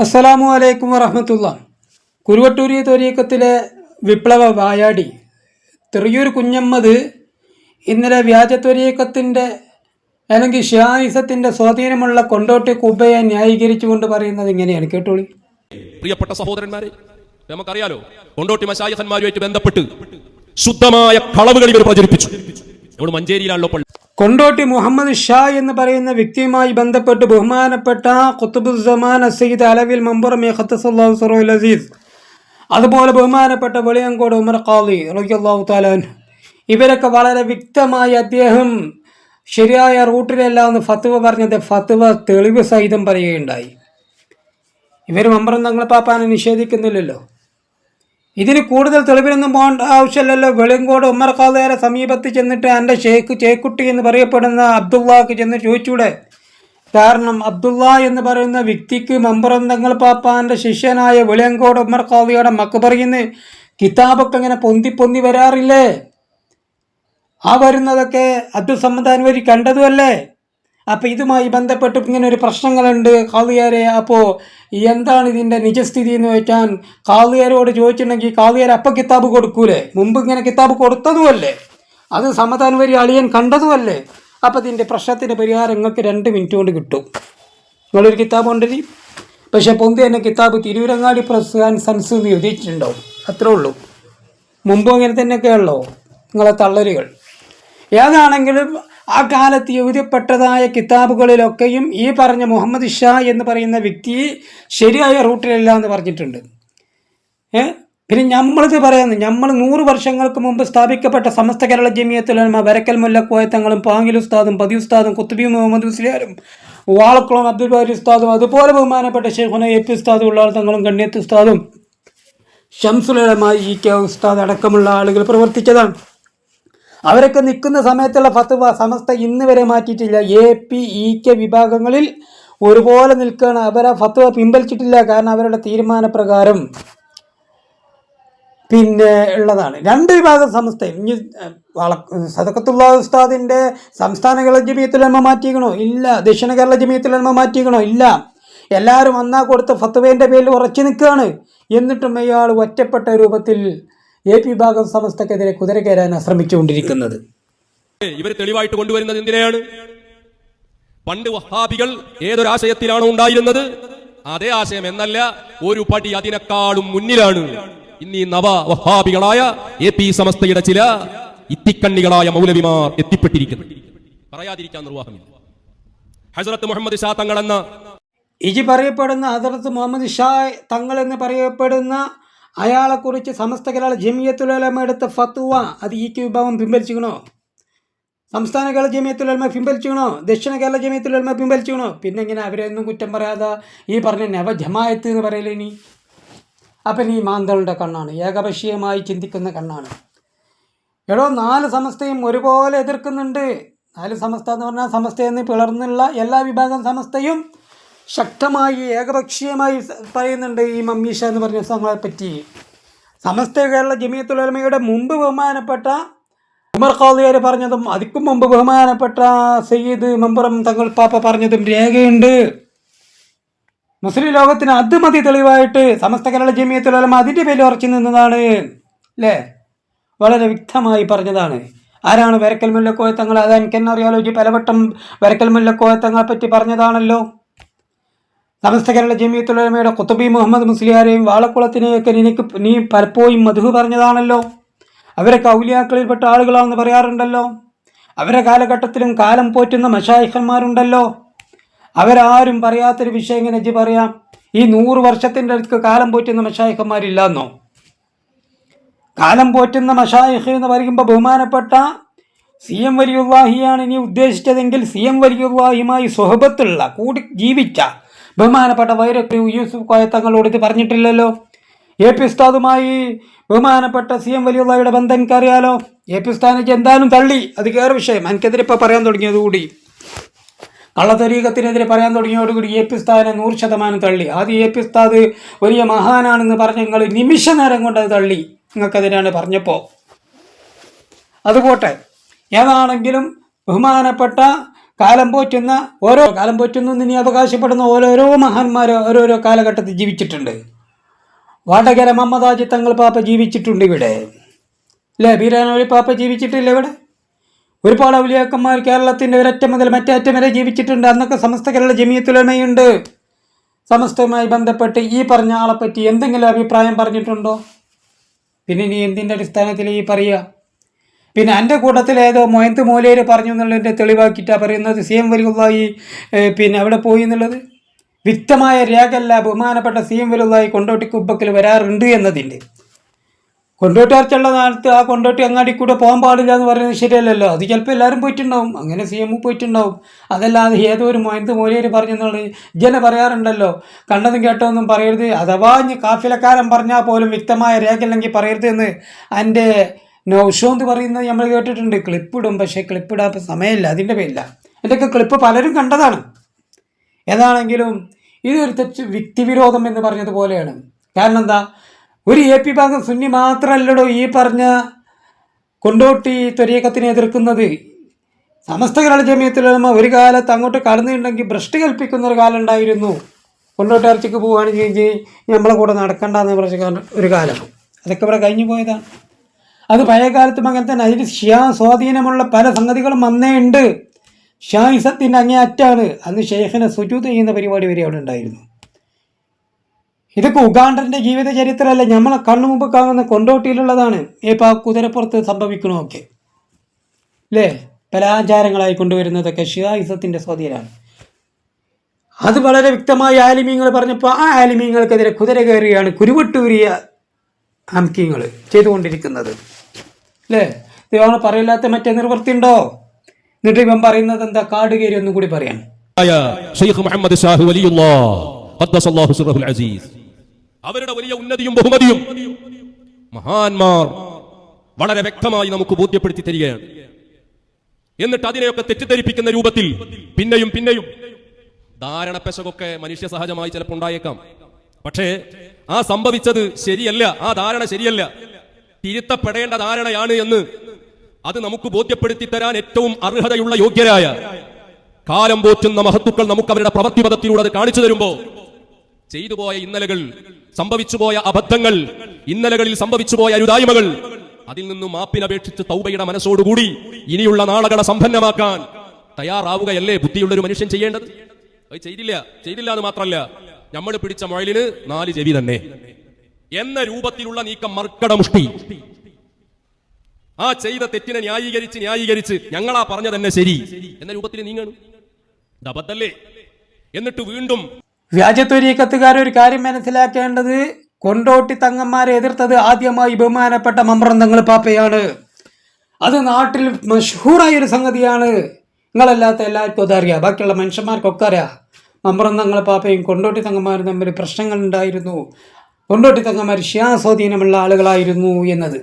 അസ്സലാമു അലൈക്കും വറഹമത്തുള്ള കുരുവട്ടൂരി തൊരീക്കത്തിലെ വിപ്ലവ വായാടി. തെറിയൂർ കുഞ്ഞമ്മദ് ഇന്നലെ വ്യാജ തൊരീക്കത്തിന്റെ അല്ലെങ്കിൽ ഷിയായിസത്തിന്റെ സ്വാധീനമുള്ള കൊണ്ടോട്ടി കുബയെ ന്യായീകരിച്ചുകൊണ്ട് പറയുന്നത് ഇങ്ങനെയാണ്. കേട്ടോളി. പ്രിയപ്പെട്ട സഹോദരന്മാരെ നമുക്കറിയാലോ കൊണ്ടോട്ടി മശായഹന്മാരുമായിട്ട് ബന്ധപ്പെട്ട് ശുദ്ധമായ കളവുകൾ ഇവർ പ്രചരിപ്പിച്ചു. നമ്മൾ മഞ്ചേരിയിലാണല്ലോ കൊണ്ടോട്ടി മുഹമ്മദ് ഷാ എന്ന് പറയുന്ന വ്യക്തിയുമായി ബന്ധപ്പെട്ട് ബഹുമാനപ്പെട്ട ഖുത്തുബുസമാൻ അസീദ് അലവിൽ മമ്പുറം ഖത്തസല്ലാഹു സറുൽ അസീസ്. അതുപോലെ ബഹുമാനപ്പെട്ട വെളിയങ്കോട് ഉമർ ഖാദി റളിയല്ലാഹു താലാൻ ഇവരൊക്കെ വളരെ വ്യക്തമായി അദ്ദേഹം ശരിയായ റൂട്ടിലല്ല എന്ന് ഫത്തുവ പറഞ്ഞത്. ഫത്തുവ തെളിവ് സഹിതം പറയുകയുണ്ടായി. ഇവർ മമ്പറം തങ്ങൾ പാപ്പാനെ നിഷേധിക്കുന്നില്ലല്ലോ. ഇതിന് കൂടുതൽ തെളിവിനൊന്നും പോകേണ്ട ആവശ്യമില്ലല്ലോ. വെളിങ്കോട് ഉമ്മർഖാദേരെ സമീപത്ത് ചെന്നിട്ട് എന്റെ ഷേഖ് ചേക്കുട്ടി എന്ന് പറയപ്പെടുന്ന അബ്ദുള്ളക്ക് ചെന്ന് ചോദിച്ചൂടെ? കാരണം അബ്ദുള്ള എന്ന് പറയുന്ന വ്യക്തിക്ക് മമ്പറം തങ്ങൾ പാപ്പാന്റെ ശിഷ്യനായ വെളിയങ്കോട് ഉമ്മർ മക്ക് പറയുന്ന കിതാബൊക്കെ ഇങ്ങനെ പൊന്തി പൊന്തി വരാറില്ലേ? ആ വരുന്നതൊക്കെ അബ്ദുൽ സമ്മദാൻ വഴി കണ്ടതുമല്ലേ അപ്പം ഇതുമായി ബന്ധപ്പെട്ട് ഇങ്ങനെ ഒരു പ്രശ്നങ്ങളുണ്ട് കാളിയാരെ. അപ്പോൾ എന്താണ് ഇതിന്റെ നിജസ്ഥിതി എന്ന് വെച്ചാൽ കാളിയാരോട് ചോദിച്ചിട്ടുണ്ടെങ്കിൽ കാളിയാർ അപ്പം കിതാബ് കൊടുക്കൂലേ? മുമ്പ് ഇങ്ങനെ കിതാബ് കൊടുത്തതുമല്ലേ? അത് സമാധാനം വരി അളിയൻ കണ്ടതുമല്ലേ? അപ്പോൾ ഇതിന്റെ പ്രശ്നത്തിന്റെ പരിഹാരം നിങ്ങൾക്ക് രണ്ട് മിനിറ്റ് കൊണ്ട് കിട്ടും. നിങ്ങളൊരു കിതാബ് ഉണ്ടെങ്കിൽ പക്ഷേ പൊന്തി തന്നെ കിതാബ് തിരൂരങ്ങാടി പ്രസ് ആൻഡ് സൺസ് എഴുതിയിട്ടുണ്ടാവും. അത്രേ ഉള്ളൂ. മുമ്പും അങ്ങനെ തന്നെയൊക്കെയുള്ളൂ നിങ്ങളെ തള്ളലുകൾ. ഏതാണെങ്കിലും ആ കാലത്ത് എഴുതപ്പെട്ടതായ കിതാബുകളിലൊക്കെയും ഈ പറഞ്ഞ മുഹമ്മദ് ഷാ എന്ന് പറയുന്ന വ്യക്തി ശരിയായ റൂട്ടിലല്ല എന്ന് പറഞ്ഞിട്ടുണ്ട്. ഏ? പിന്നെ നമ്മളിത് പറയുന്നു നമ്മൾ നൂറ് വർഷങ്ങൾക്ക് മുമ്പ് സ്ഥാപിക്കപ്പെട്ട സമസ്ത കേരള ജമിയത്തുലമ വരക്കൽ മുല്ലക്കോയത്തങ്ങളും പാങ്ങിൽ ഉസ്താദും പതി ഉസ്താദും കുത്തുബി മുഹമ്മദ് ഉസ്ലിയാരും വാളക്കുളം അബ്ദുൽ ബാരി ഉസ്താദും അതുപോലെ ബഹുമാനപ്പെട്ട ഷെയ്ഖുന എ പി ഉസ്താദും ഉള്ള തങ്ങളും കണ്ണിയത്ത് ഉസ്താദും ഷംസുലമായി ഇ കെ ഉസ്താദ് അടക്കമുള്ള ആളുകൾ പ്രവർത്തിച്ചതാണ്. അവരൊക്കെ നിൽക്കുന്ന സമയത്തുള്ള ഫത്വ സമസ്ത ഇന്ന് വരെ മാറ്റിയിട്ടില്ല. എ പി ഇ കെ വിഭാഗങ്ങളിൽ ഒരുപോലെ നിൽക്കുകയാണ്. അവരെ ഫത്വ പിൻവലിച്ചിട്ടില്ല. കാരണം അവരുടെ തീരുമാനപ്രകാരം പിന്നെ ഉള്ളതാണ്. രണ്ട് വിഭാഗം സമസ്ത. ഇനി വള സദക്കത്തുള്ള ഉസ്താദിന്റെ സംസ്ഥാന കേരള ജമീയത്തുലമ മാറ്റിക്കണോ? ഇല്ല. ദക്ഷിണ കേരള ജമീയത്തുലമ മാറ്റിയിക്കണോ ഇല്ല. എല്ലാവരും വന്നാൽ കൊടുത്ത ഫത്വേന്റെ പേരിൽ ഉറച്ചു നിൽക്കുകയാണ്. എന്നിട്ടും ഇയാൾ ഒറ്റപ്പെട്ട രൂപത്തിൽ എ പി വിഭാഗം സമസ്തക്കെതിരെ കുതിര കയറാൻ ശ്രമിച്ചുകൊണ്ടിരിക്കുന്നത് ഇവർ തെളിവായിട്ട് കൊണ്ടുവരുന്നത് എന്തിനെയാണ്? പണ്ട് വഹാബികൾ ഏതൊരാശയത്തിലാണോ ഉണ്ടായിരുന്നത്? അതേ ആശയം എന്നല്ല ഒരു പടി അതിനേക്കാളും മുന്നിലാണ്. ഇന്ന് ഈ നവ വഹാബികളായ എ പി സമസ്തയുടെ ചില ഇത്തിക്കണ്ണികളായ മൗലവിമാർ എത്തിപ്പെട്ടിരിക്കുന്നു. പറയാതിരിക്കാൻ നിർവാഹമില്ല. ഹസരത്ത് മുഹമ്മദ് ഷാ തങ്ങളെന്ന ഇജി പറയപ്പെടുന്ന ഹസരത്ത് മുഹമ്മദ് ഷാ തങ്ങൾ എന്ന് പറയപ്പെടുന്ന അയാളെക്കുറിച്ച് സമസ്ത കേരള ജമിയത്തുലമ എടുത്ത ഫത്തുവ അത് ഈ കെ വിഭാഗം പിൻവലിച്ചിക്കണോ സംസ്ഥാന കേരള ജമിയത്തുലമ പിൻവലിച്ചിക്കണോ ദക്ഷിണ കേരള ജമിയത്തുലമ പിൻവലിച്ചിക്കണോ പിന്നെ ഇങ്ങനെ അവരെയൊന്നും കുറ്റം പറയാതെ ഈ പറഞ്ഞ നവ ജമായത്ത് എന്ന് പറയലേ ഇനി? അപ്പം ഈ മാന്തളുടെ കണ്ണാണ്. ഏകപക്ഷീയമായി ചിന്തിക്കുന്ന കണ്ണാണ്. എടോ നാല് സമസ്തയും ഒരുപോലെ എതിർക്കുന്നുണ്ട്. നാല് സമസ്ത എന്ന് പറഞ്ഞാൽ സമസ്തയെന്ന് പിളർന്നുള്ള എല്ലാ വിഭാഗം സമസ്തയും ശക്തമായി ഏകപക്ഷീയമായി പറയുന്നുണ്ട് ഈ മമ്മീഷ എന്ന് പറഞ്ഞ സംഘങ്ങളെ പറ്റി. സമസ്ത കേരള ജമിയത്തുലമയുടെ മുമ്പ് ബഹുമാനപ്പെട്ട ഉമർ ഖാദിയാർ പറഞ്ഞതും അതിക്കും മുമ്പ് ബഹുമാനപ്പെട്ട സയ്യിദ് മമ്പുറം തങ്ങൾ പാപ്പ പറഞ്ഞതും രേഖയുണ്ട്. മുസ്ലിം ലോകത്തിന് അത് മതി തെളിവായിട്ട് സമസ്ത കേരള ജമിയത്തുലമ അതിന്റെ പേരിൽ ഉറച്ചു നിന്നതാണ് അല്ലേ വളരെ വ്യക്തമായി പറഞ്ഞതാണ്. ആരാണ് വരക്കൽ മുല്ലക്കോയത്തങ്ങൾ അത് എനിക്കെന്നറിയാലോ ഈ പലവട്ടം വരക്കൽ മുല്ലക്കോയത്തങ്ങളെ പറ്റി പറഞ്ഞതാണല്ലോ. സമസ്ത കേരള ജമിയത്തുലമയുടെ കുത്തബി മുഹമ്മദ് മുസ്ലിയാരെയും വാളക്കുളത്തിനെയൊക്കെ നിനക്ക് നീ പലപ്പോഴും മധു പറഞ്ഞതാണല്ലോ. അവരെ കൗലിയാക്കളിൽപ്പെട്ട ആളുകളാണെന്ന് പറയാറുണ്ടല്ലോ. അവരെ കാലഘട്ടത്തിലും കാലം പോറ്റുന്ന മഷായിഖന്മാരുണ്ടല്ലോ. അവരാരും പറയാത്തൊരു വിഷയം ഇങ്ങനെ ജി പറയാം? ഈ നൂറ് വർഷത്തിന്റെ അടുത്ത് കാലം പോറ്റുന്ന മഷായിഖന്മാരില്ലെന്നോ? കാലം പോറ്റുന്ന മഷായിഖ് എന്ന് പറയുമ്പോൾ ബഹുമാനപ്പെട്ട സി എം വലിയുള്ളാഹിയാണ് ഇനി ഉദ്ദേശിച്ചതെങ്കിൽ സി എം വലിയുള്ളാഹിയുമായി സുഹബത്തുള്ള കൂടി ജീവിച്ച ബഹുമാനപ്പെട്ട വൈരക്രി യൂസുഫ് കോയ തങ്ങളോട് ഇത് പറഞ്ഞിട്ടില്ലല്ലോ. എ പി ഉസ്താദുമായി ബഹുമാനപ്പെട്ട സി എം വലിയുള്ളയുടെ ബന്ധം എനിക്കറിയാലോ എ പി ഉസ്താദിനെ എന്തായാലും തള്ളി. അത് കയറി വിഷയം. എനിക്കെതിരെ ഇപ്പോൾ പറയാൻ തുടങ്ങിയതുകൂടി കള്ളത്തരീകത്തിനെതിരെ പറയാൻ തുടങ്ങിയോടുകൂടി എ പി ഉസ്താദിനെ നൂറ് ശതമാനം തള്ളി. ആദ്യം എ പി ഉസ്താദ് വലിയ മഹാനാണെന്ന് പറഞ്ഞ് നിങ്ങൾ നിമിഷ നേരം കൊണ്ട് അത് തള്ളി. നിങ്ങൾക്കതിനാണ് പറഞ്ഞപ്പോൾ അതുപോട്ടെ. ഏതാണെങ്കിലും ബഹുമാനപ്പെട്ട കാലം പോറ്റുന്ന ഓരോ കാലം പോറ്റുന്നു ഇനി അവകാശപ്പെടുന്ന ഓരോരോ മഹാന്മാർ ഓരോരോ കാലഘട്ടത്തിൽ ജീവിച്ചിട്ടുണ്ട്. വാടകര മമ്മദാജി തങ്ങൾ പാപ്പ ജീവിച്ചിട്ടുണ്ട് ഇവിടെ. അല്ലേ ബീരാനോളി പാപ്പ ജീവിച്ചിട്ടില്ല ഇവിടെ? ഒരുപാട് ഔലിയാക്കന്മാർ കേരളത്തിന്റെ ഒരറ്റം മുതൽ മറ്റേ അറ്റം വരെ ജീവിച്ചിട്ടുണ്ട്. അന്നൊക്കെ സമസ്ത കേരള ജമിയത്തുലമയുണ്ട്. സമസ്തവുമായി ബന്ധപ്പെട്ട് ഈ പറഞ്ഞ ആളെപ്പറ്റി എന്തെങ്കിലും അഭിപ്രായം പറഞ്ഞിട്ടുണ്ടോ? പിന്നെ നീ എന്തിന്റെ അടിസ്ഥാനത്തിൽ ഈ പറയുക? പിന്നെ എന്റെ കൂട്ടത്തിൽ ഏതോ മൊയന്ത് മൂലയിൽ പറഞ്ഞു എന്നുള്ളതിന്റെ തെളിവാക്കിയിട്ടാണ് പറയുന്നത്. സി എം വലുതായി പിന്നെ അവിടെ പോയി എന്നുള്ളത്? വ്യക്തമായ രേഖല്ല ബഹുമാനപ്പെട്ട സി എം വലുതായി കൊണ്ടോട്ടി കുബക്കിൽ വരാറുണ്ട് എന്നതിന്റെ. കൊണ്ടോട്ടി അർച്ചുള്ള നാളത്ത് ആ കൊണ്ടോട്ടി അങ്ങാടി കൂടെ പോകാൻ പാടില്ല എന്ന് പറയുന്നത് ശരിയല്ലല്ലോ. അത് ചിലപ്പോൾ എല്ലാവരും പോയിട്ടുണ്ടാവും. അങ്ങനെ സി എം പോയിട്ടുണ്ടാവും. അതല്ലാതെ ഏതോ ഒരു മൊയന്ത് മൂലയിൽ പറഞ്ഞെന്നുള്ളത് ജന പറയാറുണ്ടല്ലോ. കണ്ടതും കേട്ടതൊന്നും പറയരുത്. അഥവാ ഇനി കാഫിലക്കാരൻ പറഞ്ഞാൽ പോലും വ്യക്തമായ രേഖയില്ലെങ്കിൽ പറയരുത് എന്ന് എന്റെ നൗഷോന്ത് പറയുന്നത് നമ്മൾ കേട്ടിട്ടുണ്ട്. ക്ലിപ്പ് ക്ലിപ്പിടും പക്ഷേ ക്ലിപ്പിടാൻ സമയമില്ല അതിന്റെ പേരില്ല. എന്തൊക്കെ ക്ലിപ്പ് പലരും കണ്ടതാണ്. ഏതാണെങ്കിലും ഇതൊരു തെച്ച് വ്യക്തിവിരോധം എന്ന് പറഞ്ഞതുപോലെയാണ്. കാരണം എന്താ? ഒരു എ പി ഭാഗം സുന്നി മാത്രമല്ലടോ ഈ പറഞ്ഞ കൊണ്ടോട്ടി ത്വരീക്കത്തിനെ എതിർക്കുന്നത്. സമസ്ത കേരള ജമിയത്തിലുള്ളമ ഒരു കാലത്ത് അങ്ങോട്ട് കടന്നിട്ടുണ്ടെങ്കിൽ ഭ്രഷ്ട് കൽപ്പിക്കുന്ന ഒരു കാലം ഉണ്ടായിരുന്നു. കൊണ്ടോട്ടി ഇറച്ചിക്ക് പോവുകയാണെങ്കിൽ നമ്മളെ കൂടെ നടക്കണ്ടെന്ന് പറഞ്ഞ ഒരു കാലം. അതൊക്കെ ഇവിടെ കഴിഞ്ഞു പോയതാണ് അത് പഴയ കാലത്തും അങ്ങനെ തന്നെ. അതിൽ ഷ്യാ സ്വാധീനമുള്ള പല സംഗതികളും വന്നേ ഉണ്ട്. ഷായിസത്തിന്റെ അങ്ങേയറ്റാണ് അന്ന് ഷെയ്ഖിനെ സുജൂത് ചെയ്യുന്ന പരിപാടി വരെ അവിടെ ഉണ്ടായിരുന്നു. ഇതൊക്കെ ഉഗാണ്ടന്റെ ജീവിത ചരിത്രമല്ല നമ്മളെ കണ്ണു മുമ്പ് കാണുന്ന കൊണ്ടോട്ടിയിലുള്ളതാണ്. ഇപ്പോൾ ആ കുതിരപ്പുറത്ത് സംഭവിക്കണമൊക്കെ അല്ലേ പല ആചാരങ്ങളായി കൊണ്ടുവരുന്നതൊക്കെ ഷിയായിസത്തിന്റെ സ്വാധീനമാണ്. അത് വളരെ വ്യക്തമായി ആലിമീങ്ങൾ പറഞ്ഞപ്പോൾ ആ ആലിമീങ്ങൾക്കെതിരെ കുതിര കയറിയാണ് കുരുവട്ടൂരിയ ഹംകിങ്ങൾ ചെയ്തുകൊണ്ടിരിക്കുന്നത്. അല്ലേ ദൈവങ്ങൾ പറയില്ലാത്ത മറ്റേ നിർവൃത്തി ഉണ്ടോ? എന്നിട്ട് ഇവൻ പറയുന്നത് എന്താ? കാട് കയറി ഒന്നും കൂടി പറയാം മുഹമ്മദ് അസീസ്. അവരുടെ വലിയ ഉന്നതിയും ബഹുമതിയും മഹാന്മാർ വളരെ വ്യക്തമായി നമുക്ക് ബോധ്യപ്പെടുത്തി തരികയാണ്. എന്നിട്ട് അതിനെയൊക്കെ തെറ്റിദ്ധരിപ്പിക്കുന്ന രൂപത്തിൽ പിന്നെയും പിന്നെയും ധാരണ പെശകൊക്കെ മനുഷ്യ സഹജമായി ചിലപ്പോൾ ഉണ്ടായേക്കാം. പക്ഷേ ആ സംഭവിച്ചത് ശരിയല്ല ആ ധാരണ ശരിയല്ല. തിരുത്തപ്പെടേണ്ട ധാരണയാണ് എന്ന് അത് നമുക്ക് ബോധ്യപ്പെടുത്തി തരാൻ ഏറ്റവും അർഹതയുള്ള യോഗ്യരായ കാലം പോറ്റുന്ന മഹത്തുക്കൾ നമുക്ക് അവരുടെ പ്രവൃത്തിപഥത്തിലൂടെ അത് കാണിച്ചു തരുമ്പോ ചെയ്തു പോയ ഇന്നലകൾ സംഭവിച്ചുപോയ അബദ്ധങ്ങൾ ഇന്നലകളിൽ സംഭവിച്ചുപോയ അരുതായ്മകൾ അതിൽ നിന്നും മാപ്പിനപേക്ഷിച്ച് തൗബയുടെ മനസ്സോടുകൂടി ഇനിയുള്ള നാളകളെ സമ്പന്നമാക്കാൻ തയ്യാറാവുകയല്ലേ ബുദ്ധിയുള്ള ഒരു മനുഷ്യൻ ചെയ്യേണ്ടത്? അത് ചെയ്തില്ല. ചെയ്തില്ല എന്ന് മാത്രമല്ല നമ്മൾ പിടിച്ച മൊഴലിന് നാല് ചെവി തന്നെ. എന്ന രൂപത്തിലുള്ള നീക്കം മർക്കടമുഷ്ടി ആ ചെയ്ത തെറ്റിനെ ന്യായീകരിച്ച് ന്യായീകരിച്ച് ഞങ്ങളാ പറഞ്ഞ തന്നെ ശരി. എന്ന രൂപത്തിൽ നീങ്ങണം. അബദ്ധല്ലേ എന്നിട്ട് വീണ്ടും വ്യാജത്വരീക്കത്തുകാർ ഒരു കാര്യം മനസ്സിലാക്കേണ്ടത് കൊണ്ടോട്ടി തങ്ങന്മാരെ എതിർത്തത് ആദ്യമായി ബഹുമാനപ്പെട്ട മമ്പ്രന്തങ്ങൾ പാപ്പയാണ്. അത് നാട്ടിൽ മഷൂറായ ഒരു സംഗതിയാണ്. നിങ്ങളല്ലാത്ത എല്ലാവർക്കും അതറിയാം. ബാക്കിയുള്ള മനുഷ്യന്മാർക്കൊക്കെ അറിയാം. മമ്പ്രന്തങ്ങൾ പാപ്പയും കൊണ്ടോട്ടി തങ്ങന്മാരും തമ്മിൽ പ്രശ്നങ്ങൾ ഉണ്ടായിരുന്നു. കൊണ്ടോട്ടി തങ്ങന്മാർ സ്വാധീനമുള്ള ആളുകളായിരുന്നു എന്നത്.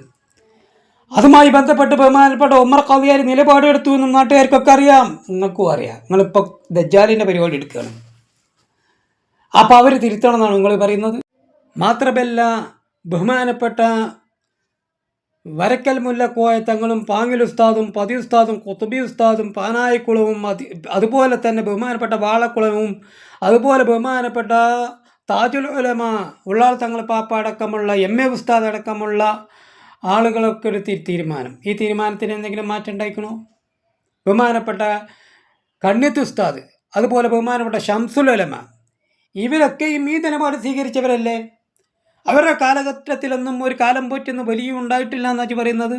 അതുമായി ബന്ധപ്പെട്ട് ബഹുമാനപ്പെട്ട ഉമ്മർ കവിയാർ നിലപാടെടുത്തു എന്നും നാട്ടുകാർക്കൊക്കെ അറിയാം. നിങ്ങൾക്കും അറിയാം. നിങ്ങളിപ്പോൾ ദജ്ജാലിന്റെ പരിപാടി എടുക്കുകയാണ്. അപ്പോൾ അവർ തിരുത്തണം എന്നാണ് നിങ്ങൾ പറയുന്നത്? മാത്രമല്ല ബഹുമാനപ്പെട്ട വരക്കൽ മുല്ലക്കോയ തങ്ങളും പാങ്ങിൽ ഉസ്താദും പതി ഉസ്താദും കൊത്തുബി ഉസ്താദും പാനായിക്കുളവും അതി അതുപോലെ തന്നെ ബഹുമാനപ്പെട്ട വാളക്കുളവും അതുപോലെ ബഹുമാനപ്പെട്ട താജുൽ ഉലമ ഉള്ളാൾ തങ്ങൾ പാപ്പ അടക്കമുള്ള എം എ ഉസ്താദ് അടക്കമുള്ള ആളുകളൊക്കെ ഒരു തീരുമാനം. ഈ തീരുമാനത്തിന് എന്തെങ്കിലും മാറ്റം ഉണ്ടായിക്കണോ? ബഹുമാനപ്പെട്ട കണ്ണിത്ത് ഉസ്താദ് അതുപോലെ ബഹുമാനപ്പെട്ട ഷംസുൽ ഉലമ ഇവരൊക്കെയും ഈ നിലപാട് സ്വീകരിച്ചവരല്ലേ? അവരുടെ കാലഘട്ടത്തിലൊന്നും ഒരു കാലം പോറ്റൊന്നും വലിയ ഉണ്ടായിട്ടില്ല എന്നാണ് പറയുന്നത്?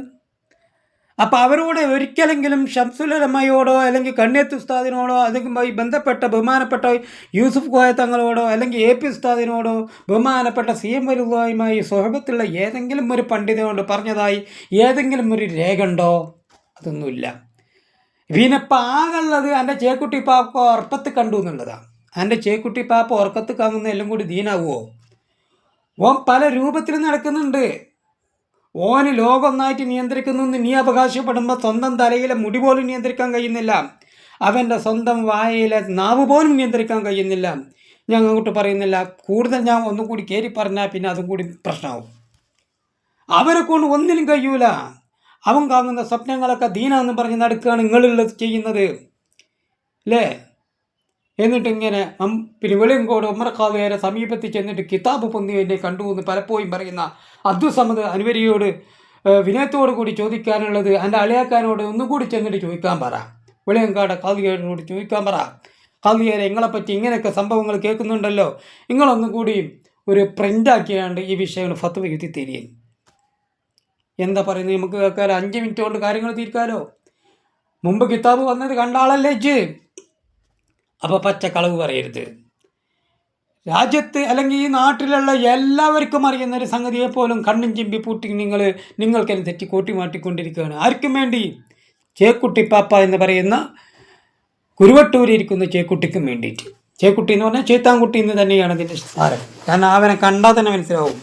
അപ്പോൾ അവരോട് ഒരിക്കലെങ്കിലും ഷംസുലമയോടോ അല്ലെങ്കിൽ കണ്ണേത്ത് ഉസ്താദിനോടോ അതുമായി ബന്ധപ്പെട്ട ബഹുമാനപ്പെട്ട യൂസുഫ് കോയ തങ്ങളോടോ അല്ലെങ്കിൽ എ പി ഉസ്താദിനോടോ ബഹുമാനപ്പെട്ട സി എം വലുതായുമായി സ്വഹബത്തുള്ള ഏതെങ്കിലും ഒരു പണ്ഡിതനോട് പറഞ്ഞതായി ഏതെങ്കിലും ഒരു രേഖ ഉണ്ടോ? അതൊന്നുമില്ല. പിന്നെ പാകുള്ളത് എന്റെ ചേക്കുട്ടി പാപ്പ ഉറപ്പത്ത് കണ്ടു എന്നുള്ളതാണ്. എന്റെ ചേക്കുട്ടി പാപ്പ ഉറക്കത്ത് കാണുന്ന എല്ലാം കൂടി ദീനാവുമോ ഓം പല രൂപത്തിൽ നടക്കുന്നുണ്ട്. ഓന് ലോകം ഒന്നായിട്ട് നിയന്ത്രിക്കുന്നു എന്ന് നീ അവകാശപ്പെടുമ്പോൾ സ്വന്തം തലയിലെ മുടി പോലും നിയന്ത്രിക്കാൻ കഴിയുന്നില്ല. അവന്റെ സ്വന്തം വായയിലെ നാവ് പോലും നിയന്ത്രിക്കാൻ കഴിയുന്നില്ല. ഞാൻ അങ്ങോട്ട് പറയുന്നില്ല. കൂടുതൽ ഞാൻ ഒന്നും കൂടി കയറി പറഞ്ഞാൽ പിന്നെ അതും കൂടി പ്രശ്നമാവും. അവരെ കൊണ്ട് ഒന്നിനും കഴിയൂല. അവൻ കാണുന്ന സ്വപ്നങ്ങളൊക്കെ ദീനാന്ന് പറഞ്ഞ് നടക്കുകയാണ് നിങ്ങളുള്ളത് ചെയ്യുന്നത്. അല്ലേ എന്നിട്ട് ഇങ്ങനെ അം- പിന്നെ വെളിയങ്കോട് ഉമ്മറക്കാതുകാരെ സമീപത്ത് ചെന്നിട്ട് കിതാബ് പൊന്നി എന്നെ കണ്ടു എന്ന് പലപ്പോഴും പറയുന്ന അബ്ദുസമദ് അനുവരിയോട് വിനയത്തോടു കൂടി ചോദിക്കാനുള്ളത് എന്റെ അളിയാക്കാനോട് ഒന്നുകൂടി ചെന്നിട്ട് ചോദിക്കാൻ പറ. വെളിയങ്കാട് കാതുകാരോട് ചോദിക്കാൻ പറ. കാതുകാരെ നിങ്ങളെപ്പറ്റി ഇങ്ങനെയൊക്കെ സംഭവങ്ങൾ കേൾക്കുന്നുണ്ടല്ലോ. നിങ്ങളൊന്നും കൂടി ഒരു പ്രിന്റാക്കിയാണ്ട് ഈ വിഷയങ്ങൾ ഫത്വ എഴുതി തരികയും എന്താ പറയുന്നത്? നമുക്ക് കേൾക്കാൻ അഞ്ച് മിനിറ്റ് കൊണ്ട് കാര്യങ്ങൾ തീർക്കാലോ? മുമ്പ് കിതാബ് വന്നത് കണ്ട ആളല്ലേ അപ്പോൾ കളവ് പറയരുത്. രാജ്യത്ത് അല്ലെങ്കിൽ ഈ നാട്ടിലുള്ള എല്ലാവർക്കും അറിയുന്ന ഒരു സംഗതിയെ പോലും കണ്ണും ചിമ്പി പൂട്ടി നിങ്ങൾ നിങ്ങൾക്കെല്ലാം തെറ്റി കൂട്ടി മാറ്റിക്കൊണ്ടിരിക്കുകയാണ്. ആർക്കും വേണ്ടി? ചേക്കുട്ടി പാപ്പ എന്ന് പറയുന്ന കുരുവട്ടൂരിയിരിക്കുന്ന ചേക്കുട്ടിക്കും വേണ്ടിയിട്ട്. ചേക്കുട്ടി എന്ന് പറഞ്ഞാൽ ചേത്താൻകുട്ടി എന്ന് തന്നെയാണ് അതിന്റെ സാരം. കാരണം അവനെ കണ്ടാൽ തന്നെ മനസ്സിലാവും.